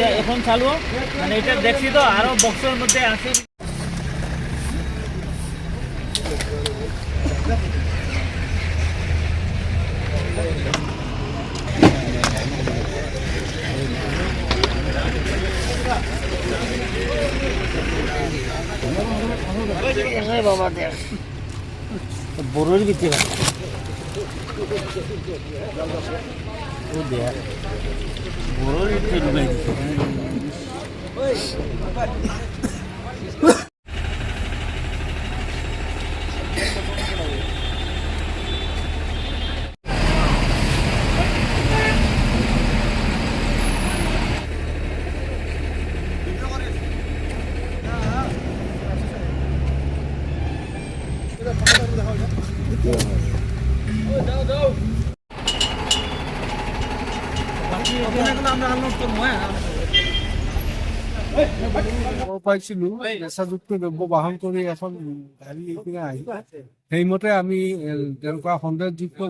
যে এখন চালু মানে এটা দেখছি তো আরও বক্সের মধ্যে আছে। বড়োর Oh, Boleh. পাইছিলো নেচাযুক্ত দ্ৰব্য বাহন কৰি এখন গাড়ী আহি সেইমতে আমি সন্দেহযুক্ত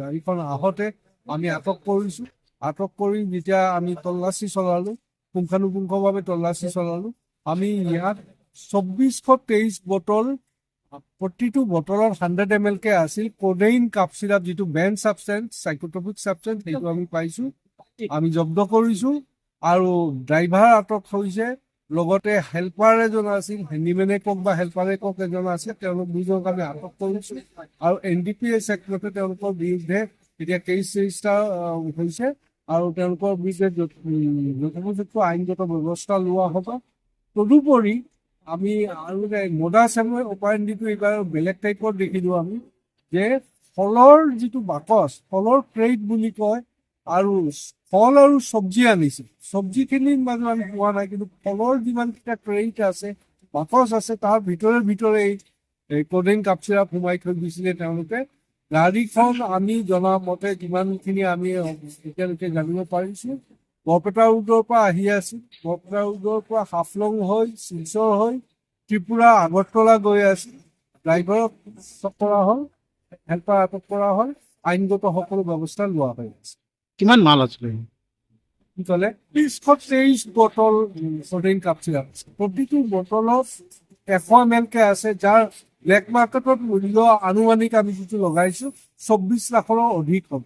গাড়ীখন আহোঁতে আমি আটক কৰিছো আটক কৰি যেতিয়া আমি তল্লাচী চলালো পুংখানুপুংখভাৱে তল্লাচী চলালো আমি ইয়াত চৌব্বিছশ তেইছ বটল প্ৰতিটো বটলত হাণ্ড্ৰেড এম এল কে আছিল কোডেইন কাপ চিৰাপ যিটো বেন ছাবষ্টেঞ্চ চাইকোট্ৰপিক ছাবষ্টেঞ্চ সেইটো আমি পাইছো আমি জব্দ কৰিছো আৰু ড্ৰাইভাৰ আটক হৈছে লগতে হেল্পাৰ এজন আছিল হেণ্ডিমেনে কওক বা হেল্পাৰে কওক এজন আছে তেওঁলোক দুজনক আমি আটক কৰিছো আৰু এন ডি পি এছ এক্টতে তেওঁলোকৰ বিৰুদ্ধে এতিয়া কেছ ৰেজিষ্টাৰ হৈছে আৰু তেওঁলোকৰ বিৰুদ্ধে আইনগত ব্যৱস্থা লোৱা হ'ব। তদুপৰি আমি আৰু মডা চেমৰ অপাৰেণ্ডিটো এইবাৰ বেলেগ টাইপৰ দেখিলোঁ আমি যে ফলৰ যিটো বাকচ ফলৰ ক্ৰেট বুলি কয় আৰু ফল আৰু চব্জি আনিছিল চব্জিখিনিৰ মাজত আমি পোৱা নাই, কিন্তু ফলৰ যিমানকেইটা ক্ৰেট আছে, বাকচ আছে, তাৰ ভিতৰে ভিতৰে এই কল্ড কাপ চিৰাপ সোমাই থৈ দিছিলে তেওঁলোকে। গাড়ীখন আমি জনা মতে যিমানখিনি আমি এতিয়ালৈকে জানিব পাৰিছোঁ, বৰপেটা ৰোডৰ পৰা আহি আছিল বৰপেটা ৰোডৰ পৰা হাফলং হৈ, শিলচৰ হৈ, ত্ৰিপুৰা, আগৰতলা গৈ আছিল ড্ৰাইভাৰক কৰা হ'ল, হেল্পাৰ আটক কৰা হ'ল, আইনগত সকলো ব্যৱস্থা লোৱা হৈ আছে। কিমান মাল আছিলে? কি ক'লে? ত্ৰিছশ তেইছ বটল কল্ড কাপ চিৰাপ প্ৰতিটো বটলত এশ এম এল কে আছে, যাৰ ব্লেক মাৰ্কেটত মূল্য আনুমানিক আমি যিটো লগাইছো চৌব্বিছ লাখৰো অধিক হ'ব।